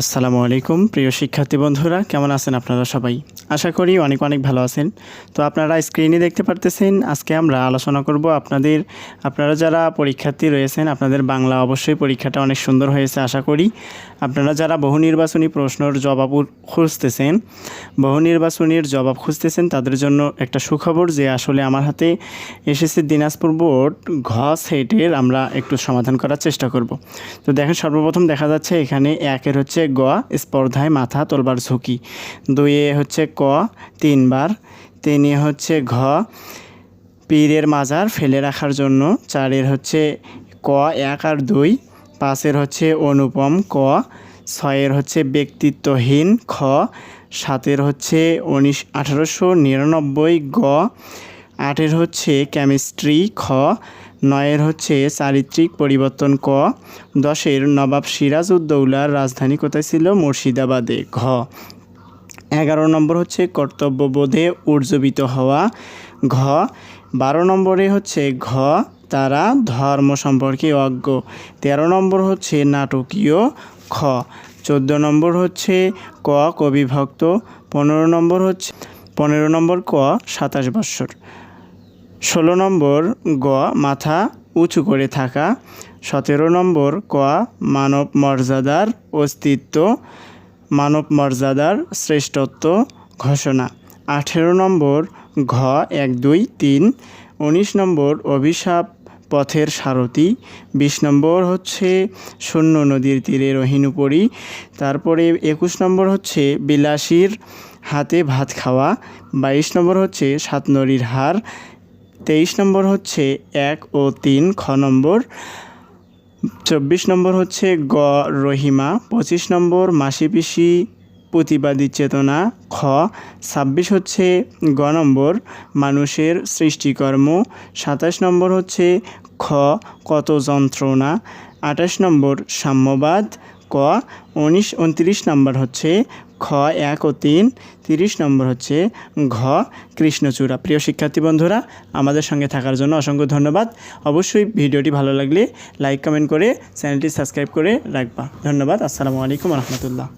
আসসালামু আলাইকুম, প্রিয় শিক্ষার্থী বন্ধুরা, কেমন আছেন আপনারা সবাই? আশা করি অনেক অনেক ভালো আছেন। তো আপনারা স্ক্রিনে দেখতে পারতেছেন, আজকে আমরা আলোচনা করব আপনাদের, আপনারা যারা পরীক্ষার্থী রয়েছেন, আপনাদের বাংলা অবশ্যই পরীক্ষাটা অনেক সুন্দর হয়েছে, আশা করি। আপনারা যারা বহু নির্বাচনী প্রশ্নর জবাব খুঁজতেছেন বহু নির্বাচনীর জবাব খুঁজতেছেন, তাদের জন্য একটা সুখবর যে আসলে আমার হাতে এসেছে দিনাজপুর বোর্ড ঘ সেটের আমরা একটু সমাধান করার চেষ্টা করব। তো দেখেন সর্বপ্রথম দেখা যাচ্ছে এখানে একের হচ্ছে গ, স্পর্ধায় মাথা তোলবার ঝুঁকি। দুইয়ে হচ্ছে ক, তিনবার। তিনে হচ্ছে ঘ, পীরের মাজার ফেলে রাখার জন্য। চারের হচ্ছে ক, এক আর দুই। পাঁচের হচ্ছে অনুপম, ক। ছয়ের হচ্ছে ব্যক্তিত্বহীন, খ। সাতের হচ্ছে উনিশ, আঠারোশো নিরানব্বই, গ। আটের হচ্ছে কেমিস্ট্রি খ। নয়ের হচ্ছে চারিত্রিক পরিবর্তন ক। দশের নবাব সিরাজউদ্দৌলার রাজধানী কোথায় ছিল? মুর্শিদাবাদে। ঘ। এগারো নম্বর হচ্ছে কর্তব্যবোধে উর্জবিত হওয়া। ঘ। বারো নম্বরে হচ্ছে ঘ, তারা ধর্ম সম্পর্কে অজ্ঞ। তেরো নম্বর হচ্ছে নাটকীয়। খ। চোদ্দ নম্বর হচ্ছে ক, কবিভক্ত। পনেরো নম্বর হচ্ছে, পনেরো নম্বর ক, সাতাশ বৎসর। ষোলো নম্বর গ, মাথা উঁচু করে থাকা। সতেরো নম্বর ক, মানব মর্যাদার অস্তিত্ব, মানব মর্যাদার শ্রেষ্ঠত্ব ঘোষণা। আঠেরো নম্বর ঘ, এক, দুই, তিন। উনিশ নম্বর অভিশাপ পথের সারথি। বিশ নম্বর হচ্ছে শূন্য নদীর তীরে রহিনুপরি তারপরে একুশ নম্বর হচ্ছে বিলাসীর হাতে ভাত খাওয়া। বাইশ নম্বর হচ্ছে সাতনরীর হার তেইশ নম্বর হচ্ছে এক ও তিন খ নম্বর। চব্বিশ নম্বর হচ্ছে গ রহিমা। পঁচিশ নম্বর মাসি পিসি প্রতিবাদী চেতনা। খ ছাব্বিশ হচ্ছে গ নম্বর মানুষের সৃষ্টিকর্ম। সাতাশ নম্বর হচ্ছে খ কত যন্ত্রণা। আঠাশ নম্বর সাম্যবাদ। ক উনিশ, উনত্রিশ নম্বর হচ্ছে খ, এক ও তিন। তিরিশ নম্বর হচ্ছে ঘ, কৃষ্ণচূড়া। প্রিয় শিক্ষার্থী বন্ধুরা, আমাদের সঙ্গে থাকার জন্য অসংখ্য ধন্যবাদ। অবশ্যই ভিডিওটি ভালো লাগলে লাইক, কমেন্ট করে চ্যানেলটি সাবস্ক্রাইব করে রাখবা। ধন্যবাদ। আসসালামু আলাইকুম রহমতুল্লাহ।